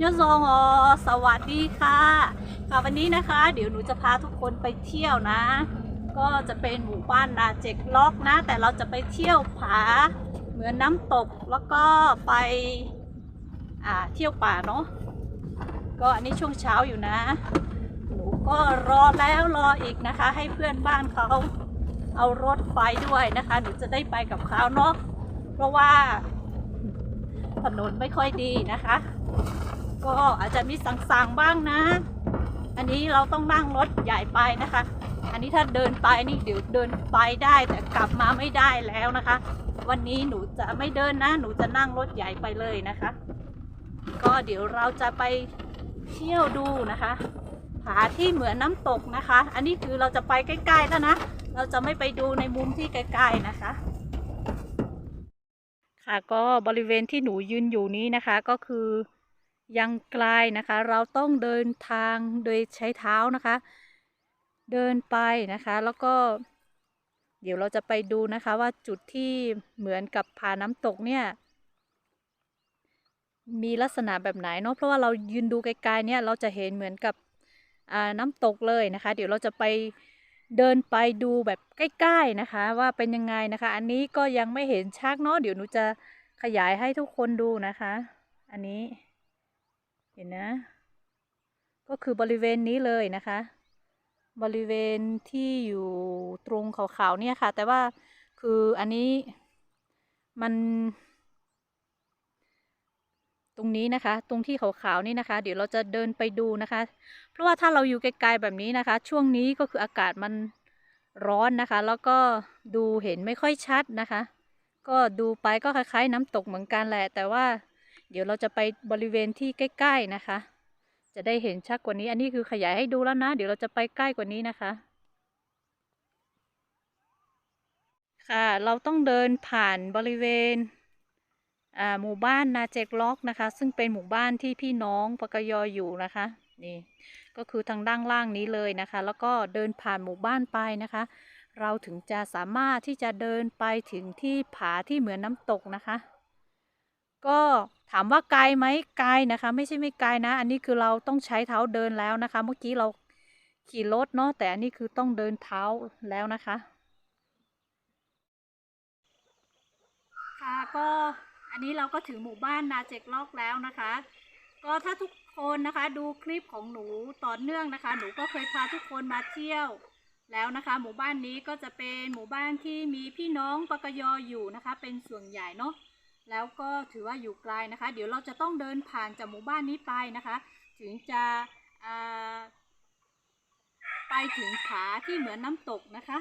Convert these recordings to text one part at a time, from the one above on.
ยศงอสวัสดีค่ะค่ะวันนี้นะคะ เดี๋ยวหนูจะพาทุกคนไปเที่ยวนะ ก็จะเป็นหมู่บ้านนาเจกล็อกนะ แต่เราจะไปเที่ยวผาเหมือนน้ำตกแล้วก็ไปอ่าเที่ยวป่าเนาะก็อันนี้ช่วงเช้าอยู่นะ หนูก็รอแล้วรออีกนะคะ ให้เพื่อนบ้านเขาเอารถไปด้วยนะคะ หนูจะได้ไปกับเขาเนาะเพราะว่าถนนไม่ค่อยดีนะคะ ก็อาจจะมีสังๆบ้างนะ อันนี้เราต้องนั่งรถใหญ่ไปนะคะ อันนี้ถ้าเดินไปนี่เดี๋ยวเดินไปได้แต่กลับมาไม่ได้แล้วนะคะ วันนี้หนูจะไม่เดินนะ หนูจะนั่งรถใหญ่ไปเลยนะคะ ก็เดี๋ยวเราจะไปเที่ยวดูนะคะผาที่เหมือนน้ำตกนะคะ อันนี้คือเราจะไปใกล้ๆแล้วนะ เราจะไม่ไปดูในมุมที่ไกลๆนะคะ ค่ะก็บริเวณที่หนูยืนอยู่นี้นะคะก็คือ ยังไกลนะคะ เราต้องเดินทางโดยใช้เท้านะคะ เดินไปนะคะ แล้วก็ เดี๋ยวเราจะไปดูนะคะว่าจุดที่เหมือนกับผาน้ำตกเนี่ย มีลักษณะแบบไหนเนาะเพราะว่าเรายืนดูไกลๆเนี่ยเราจะเห็นเหมือนกับน้ำตกเลยนะคะ เดี๋ยวเราจะไปเดินไปดูแบบใกล้ๆนะคะ ว่าเป็นยังไงนะคะ อันนี้ก็ยังไม่เห็นชักเนาะเดี๋ยวหนูจะขยายให้ทุกคนดูนะคะ อันนี้ เห็นนะ ก็คือบริเวณนี้เลยนะคะ บริเวณที่อยู่ตรงขาวๆเนี่ยค่ะ แต่ว่าคืออันนี้มัน ตรงนี้นะคะ ตรงที่ขาวๆนี่นะคะ เดี๋ยวเราจะเดินไปดูนะคะ เพราะว่าถ้าเราอยู่ไกลๆแบบนี้นะคะ ช่วงนี้ก็คืออากาศมันร้อนนะคะ แล้วก็ดูเห็นไม่ค่อยชัดนะคะ ก็ดูไปก็คล้ายๆน้ำตกเหมือนกันแหละ แต่ว่า เดี๋ยวเราจะไปบริเวณที่ใกล้ ๆนะคะ จะได้เห็นชัดกว่านี้ อันนี้คือขยายให้ดูแล้วนะ เดี๋ยวเราจะไปใกล้กว่านี้นะคะ ค่ะ เราต้องเดินผ่านบริเวณหมู่บ้านนาเจกล็อกนะคะ ซึ่งเป็นหมู่บ้านที่พี่น้องปกยออยู่นะคะนี่ก็คือทางด้านล่างนี้เลยนะคะ แล้วก็เดินผ่านหมู่บ้านไปนะคะ เราถึงจะสามารถที่จะเดินไปถึงที่ผาที่เหมือนน้ำตกนะคะ ก็ ถามว่าไกลไหมไกลนะคะ ไม่ใช่ไม่ไกลนะ อันนี้คือเราต้องใช้เท้าเดินแล้วนะคะ เมื่อกี้เราขี่รถเนาะแต่อันนี้คือต้องเดินเท้าแล้วนะคะ ค่ะก็อันนี้เราก็ถึงหมู่บ้านนาเจกลอกแล้วนะคะ ก็ถ้าทุกคนนะคะดูคลิปของหนูต่อเนื่องนะคะ หนูก็เคยพาทุกคนมาเที่ยวแล้วนะคะ หมู่บ้านนี้ก็จะเป็นหมู่บ้านที่มีพี่น้องปกยออยู่นะคะ เป็นส่วนใหญ่เนาะ แล้วก็ถือว่าอยู่ไกลนะคะ เดี๋ยวเราจะต้องเดินผ่านจากหมู่บ้านนี้ไปนะคะ ถึงจะไปถึงผาที่เหมือนน้ำตกนะคะ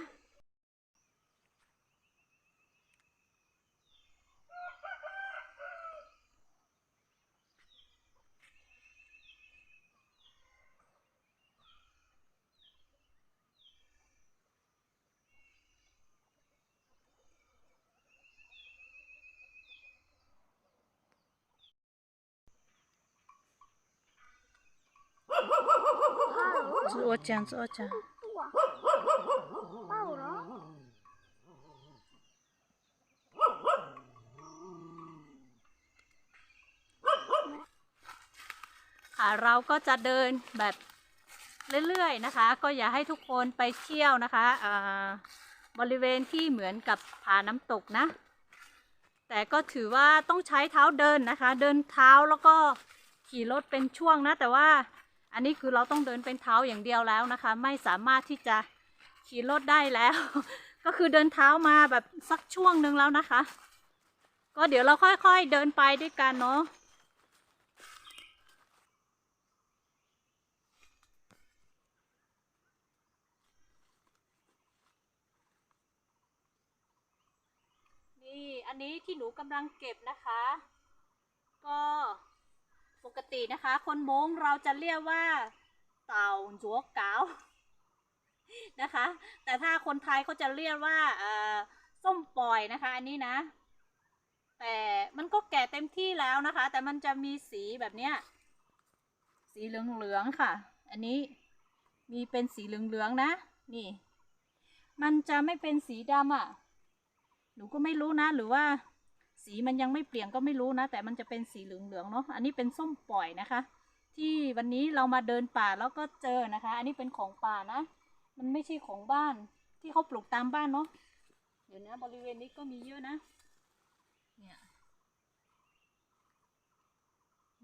Ocean, เราก็จะเดินแบบเรื่อยๆนะคะ ก็อย่าให้ทุกคนไปเที่ยวนะคะบริเวณที่เหมือนกับผาน้ำตกนะ แต่ก็ถือว่าต้องใช้เท้าเดินนะคะ เดินเท้าแล้วก็ขี่รถเป็นช่วงนะ แต่ว่า อันนี้คือเราต้องเดินเป็นเท้าอย่างเดียวแล้วนะคะ ไม่สามารถที่จะขี่รถได้แล้ว ก็คือเดินเท้ามาแบบสักช่วงหนึ่งแล้วนะคะ ก็เดี๋ยวเราค่อยๆเดินไปด้วยกันเนาะนี่อันนี้ที่หนูกำลังเก็บนะคะ ก็ ปกตินะคะ คนมงเราจะเรียกว่าเต่าจัวเกานะคะ แต่ถ้าคนไทยเขาจะเรียกว่าส้มปล่อยนะคะ อันนี้นะ แต่มันก็แก่เต็มที่แล้วนะคะ แต่มันจะมีสีแบบเนี้ยสีเหลืองๆค่ะ อันนี้มีเป็นสีเหลืองๆนะ นี่ มันจะไม่เป็นสีดำอะ หนูก็ไม่รู้นะ หรือว่า สีมันยังไม่เปลี่ยนก็ไม่รู้นะ แต่มันจะเป็นสีเหลืองๆเนาะอันนี้เป็นส้มปล่อยนะคะ ที่วันนี้เรามาเดินป่าแล้วก็เจอนะคะ อันนี้เป็นของป่านะ มันไม่ใช่ของบ้านที่เขาปลูกตามบ้านเนาะเดี๋ยวนะบริเวณนี้ก็มีเยอะนะเนี่ย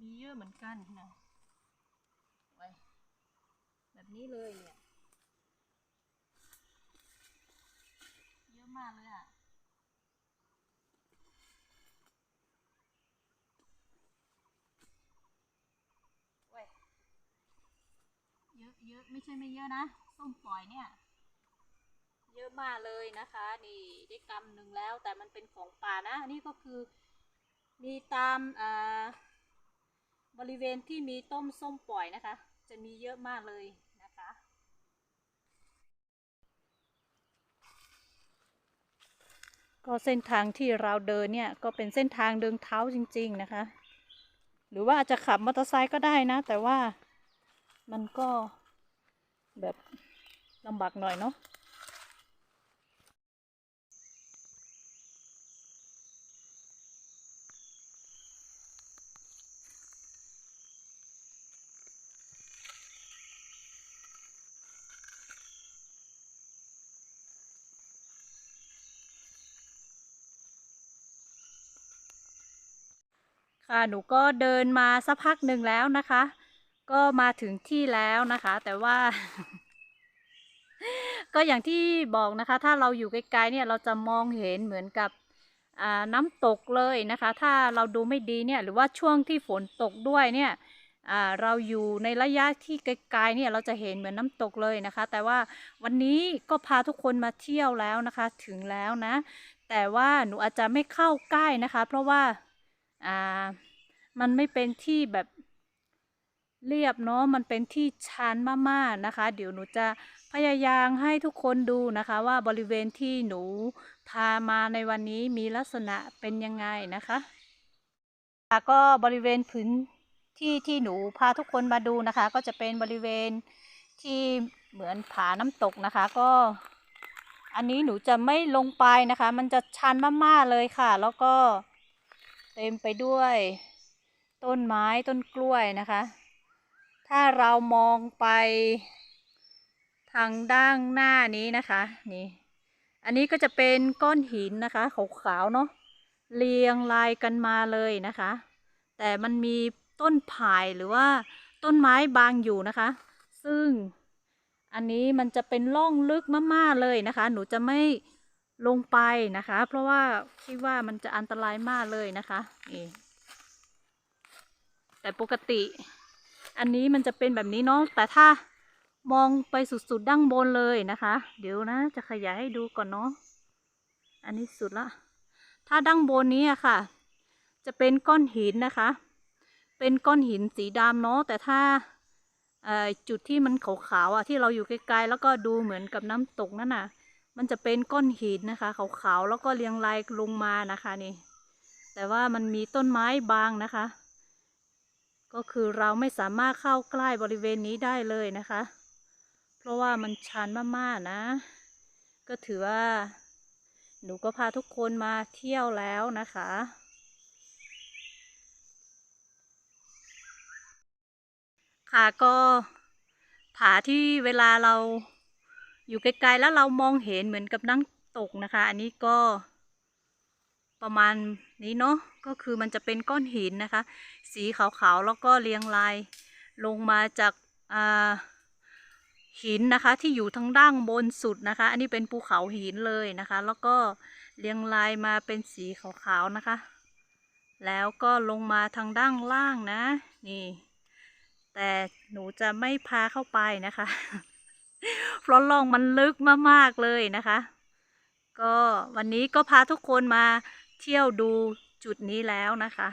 มีเยอะเหมือนกันนะไว้แบบนี้เลยเนี่ยเยอะมากเลยอะ เว้ยเย อะเยอะไม่ใช่ไม่เยอะนะ ส้มปล่อยเนี่ย เยอะมากเลยนะคะ นี่ได้กำหนึ่งแล้วแต่มันเป็นของป่านะอันนี้ก็คือ มีตามอ่าบริเวณที่มีต้มส้มปล่อยนะคะ จะมีเยอะมากเลยนะคะก็เส้นทางที่เราเดินเนี่ยก็เป็นเส้นทางเดินเท้าจริง ๆนะคะ หรือว่าอาจจะขับมอเตอร์ไซค์ก็ได้นะ แต่ว่ามันก็ แบบลำบากหน่อยเนาะค่ะหนูก็เดินมาสักพักหนึ่งแล้วนะคะ ก็มาถึงที่แล้วนะคะ แต่ว่า ก็อย่างที่บอกนะคะ ถ้าเราอยู่ไกลๆเนี่ยเราจะมองเห็นเหมือนกับน้ำตกเลยนะคะ ถ้าเราดูไม่ดีเนี่ยหรือว่าช่วงที่ฝนตกด้วยเนี่ยเราอยู่ในระยะที่ไกลๆเนี่ยเราจะเห็นเหมือนน้ำตกเลยนะคะ แต่ว่าวันนี้ก็พาทุกคนมาเที่ยวแล้วนะคะ ถึงแล้วนะ แต่ว่าหนูอาจจะไม่เข้าใกล้นะคะ เพราะว่ามันไม่เป็นที่แบบ เรียบเนาะมันเป็นที่ชันมากๆนะคะ เดี๋ยวหนูจะพยายามให้ทุกคนดูนะคะ ว่าบริเวณที่หนูพามาในวันนี้มีลักษณะเป็นยังไงนะคะค่ะก็บริเวณพื้นที่ที่หนูพาทุกคนมาดูนะคะ ก็จะเป็นบริเวณที่เหมือนผาน้ำตกนะคะ ก็ อันนี้หนูจะไม่ลงไปนะคะ มันจะชันมากๆเลยค่ะ แล้วก็เต็มไปด้วย ต้นไม้ต้นกล้วยนะคะ ถ้าเรามองไปทางด้านหน้านี้นะคะนี่ อันนี้ก็จะเป็นก้อนหินนะคะขาวๆเนาะเรียงรายกันมาเลยนะคะ แต่มันมีต้นไผ่หรือว่าต้นไม้บางอยู่นะคะ ซึ่งอันนี้มันจะเป็นร่องลึกมากๆเลยนะคะ หนูจะไม่ลงไปนะคะ เพราะว่าคิดว่ามันจะอันตรายมากเลยนะคะนี่แต่ปกติ อันนี้มันจะเป็นแบบนี้เนาะแต่ถ้ามองไปสุดๆดั้งบนเลยนะคะ เดี๋ยวนะ จะขยายให้ดูก่อนเนาะอันนี้สุดละ ถ้าดั้งบนนี้อะค่ะ จะเป็นก้อนหินนะคะ เป็นก้อนหินสีดำเนาะแต่ถ้าจุดที่มันขาวๆอะที่เราอยู่ไกลๆแล้วก็ดูเหมือนกับน้ำตกนั่นน่ะ มันจะเป็นก้อนหินนะคะขาวๆแล้วก็เรียงรายลงมานะคะนี่ แต่ว่ามันมีต้นไม้บางนะคะ ก็คือเราไม่สามารถเข้าใกล้บริเวณนี้ได้เลยนะคะ เพราะว่ามันชันมากๆนะ ก็ถือว่า หนูก็พาทุกคนมาเที่ยวแล้วนะคะค่ะก็ผาที่เวลาเราอยู่ไกลๆแล้วเรามองเห็นเหมือนกับน้ำตกนะคะ อันนี้ก็ประมาณ นี้เนาะก็คือมันจะเป็นก้อนหินนะคะ สีขาวๆแล้วก็เรียงรายลงมาจากาหินนะคะที่อยู่ทางด้านบนสุดนะคะ อันนี้เป็นภูเขาหินเลยนะคะ แล้วก็เรียงรายมาเป็นสีขาวๆนะคะ แล้วก็ลงมาทางด้านล่างนะ นี่ แต่หนูจะไม่พาเข้าไปนะคะเพราะล่องมันลึกมากๆเลยนะคะ ก็วันนี้ก็พาทุกคนมา เที่ยวดูจุดนี้แล้วนะคะ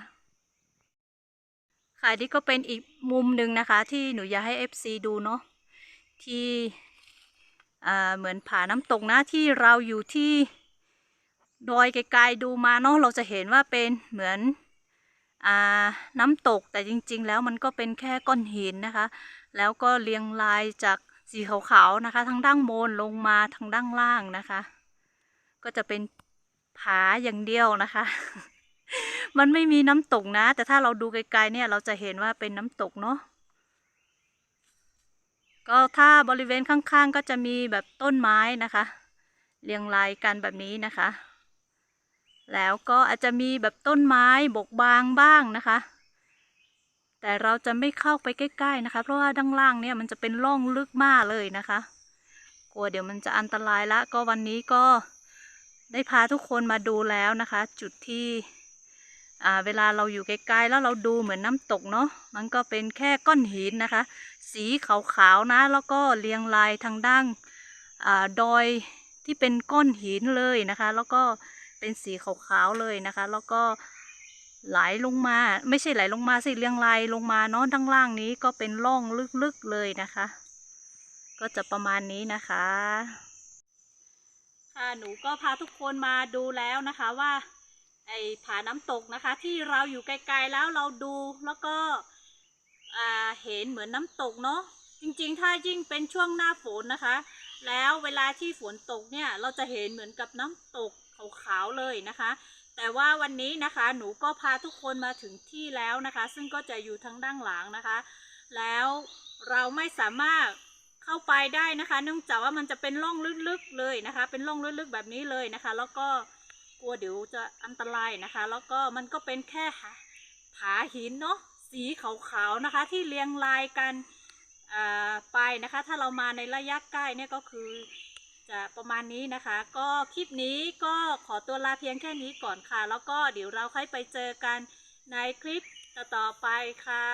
ค่ะนี่ก็เป็นอีกมุมหนึ่งนะคะ ที่หนูอยากให้ FC ดูเนาะที่เหมือนผาน้ำตกนะที่เราอยู่ที่ดอยไกลๆดูมาเนาะเราจะเห็นว่าเป็นเหมือนอน้ำตกแต่จริงๆ แล้วมันก็เป็นแค่ก้อนหินนะคะ แล้วก็เรียงรายจากสีขาวๆนะคะ ทั้งด้านบนลงมาทางด้านล่างนะคะ ก็จะเป็น ผาอย่างเดียวนะคะ มันไม่มีน้ำตกนะ แต่ถ้าเราดูไกลๆเนี่ยเราจะเห็นว่าเป็นน้ำตกเนาะก็ถ้าบริเวณข้างๆ ก็จะมีแบบต้นไม้นะคะ เรียงรายกันแบบนี้นะคะ แล้วก็อาจจะมีแบบต้นไม้บกบางบ้างนะคะ แต่เราจะไม่เข้าไปใกล้ๆนะคะ เพราะว่าด้านล่างเนี่ยมันจะเป็นร่องลึกมากเลยนะคะ กลัวเดี๋ยวมันจะอันตรายละก็วันนี้ก็ ได้พาทุกคนมาดูแล้วนะคะ จุดที่เวลาเราอยู่ไกลๆแล้วเราดูเหมือนน้ำตกเนาะมันก็เป็นแค่ก้อนหินนะคะ สีขาวๆนะ แล้วก็เรียงรายทางด้านอดอยที่เป็นก้อนหินเลยนะคะ แล้วก็เป็นสีขาวๆเลยนะคะ แล้วก็ไหลลงมาไม่ใช่ไหลลงมาสิเรียงรายลงมาเนาะด้านล่างนี้ก็เป็นร่องลึกๆเลยนะคะ ก็จะประมาณนี้นะคะ ค่ะหนูก็พาทุกคนมาดูแล้วนะคะว่า ไอ้ผาน้ำตกนะคะ ที่เราอยู่ไกลๆแล้วเราดูแล้วก็เห็นเหมือนน้ำตกเนาะจริงๆ ถ้ายิ่งเป็นช่วงหน้าฝนนะคะ แล้วเวลาที่ฝนตกเนี่ยเราจะเห็นเหมือนกับน้ำตกขาวๆเลยนะคะ แต่ว่าวันนี้นะคะหนูก็พาทุกคนมาถึงที่แล้วนะคะ ซึ่งก็จะอยู่ทางด้านหลังนะคะ แล้วเราไม่สามารถ เข้าไปได้นะคะ เนื่องจากว่ามันจะเป็นร่องลึกๆเลยนะคะ เป็นร่องลึกๆแบบนี้เลยนะคะ แล้วก็กลัวเดี๋ยวจะอันตรายนะคะ แล้วก็มันก็เป็นแค่ผาหินเนาะสีขาวๆนะคะ ที่เรียงรายกันไปนะคะ ถ้าเรามาในระยะใกล้เนี่ยก็คือจะประมาณนี้นะคะ ก็คลิปนี้ก็ขอตัวลาเพียงแค่นี้ก่อนค่ะ แล้วก็เดี๋ยวเราค่อยไปเจอกันในคลิปต่อๆไปค่ะ